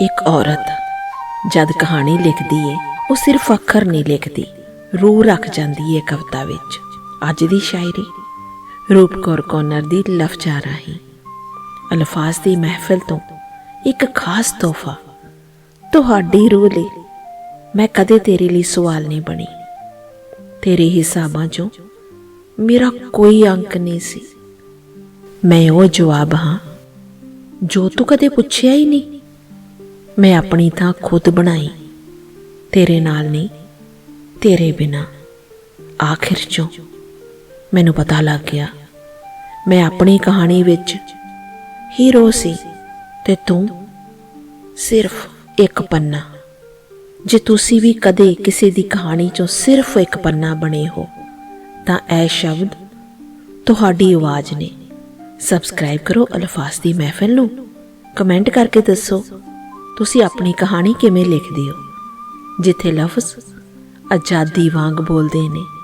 ਇੱਕ ਔਰਤ ਜਦ ਕਹਾਣੀ ਲਿਖਦੀ ਏ, ਉਹ ਸਿਰਫ ਅੱਖਰ ਨਹੀਂ ਲਿਖਦੀ, ਰੂਹ ਰੱਖ ਜਾਂਦੀ ਏ ਕਵਿਤਾ ਵਿੱਚ। ਅੱਜ ਦੀ ਸ਼ਾਇਰੀ ਰੂਪਕੌਰ ਕੌਨਰ ਦੀ ਲਫ਼ਜ਼ਾਂ ਰਾਹੀਂ। ਅਲਫਾਜ਼ ਦੀ ਮਹਿਫਲ ਤੋਂ ਇੱਕ ਖਾਸ ਤੋਹਫਾ, ਤੁਹਾਡੀ ਰੂਹ ਲਈ ਮੈਂ ਕਦੇ ਤੇਰੇ ਲਈ ਸਵਾਲ ਨਹੀਂ ਬਣੀ। ਤੇਰੇ ਹਿਸਾਬਾਂ 'ਚੋਂ ਮੇਰਾ ਕੋਈ ਅੰਕ ਨਹੀਂ ਸੀ। ਮੈਂ ਉਹ ਜਵਾਬ ਹਾਂ ਜੋ ਤੂੰ ਕਦੇ ਪੁੱਛਿਆ ਹੀ ਨਹੀਂ। ਮੈਂ ਆਪਣੀ ਥਾਂ ਖੁਦ ਬਣਾਈ। ਤੇਰੇ ਨਾਲ ਨਹੀਂ, ਤੇਰੇ ਬਿਨਾ। ਆਖਿਰ ਚੋਂ ਮੈਨੂੰ ਪਤਾ ਲੱਗ ਗਿਆ, ਮੈਂ ਆਪਣੀ ਕਹਾਣੀ ਵਿੱਚ ਹੀਰੋ ਸੀ ਤੇ ਤੂੰ ਸਿਰਫ ਇੱਕ ਪੰਨਾ। ਜੇ ਤੁਸੀਂ ਵੀ ਕਦੇ ਕਿਸੇ ਦੀ ਕਹਾਣੀ ਚੋਂ ਸਿਰਫ ਇੱਕ ਪੰਨਾ ਬਣੇ ਹੋ, ਤਾਂ ਇਹ ਸ਼ਬਦ ਤੁਹਾਡੀ ਆਵਾਜ਼ ਨੇ। ਸਬਸਕ੍ਰਾਈਬ ਕਰੋ ਅਲਫਾਜ਼ ਦੀ ਮਹਿਫਿਲ ਨੂੰ। ਕਮੈਂਟ ਕਰਕੇ ਦੱਸੋ। ਤੁਸੀਂ ਆਪਣੀ ਕਹਾਣੀ ਕਿਵੇਂ ਲਿਖਦੇ ਹੋ? ਜਿੱਥੇ ਲਫ਼ਜ਼ ਆਜ਼ਾਦੀ ਵਾਂਗ ਬੋਲਦੇ ਨੇ।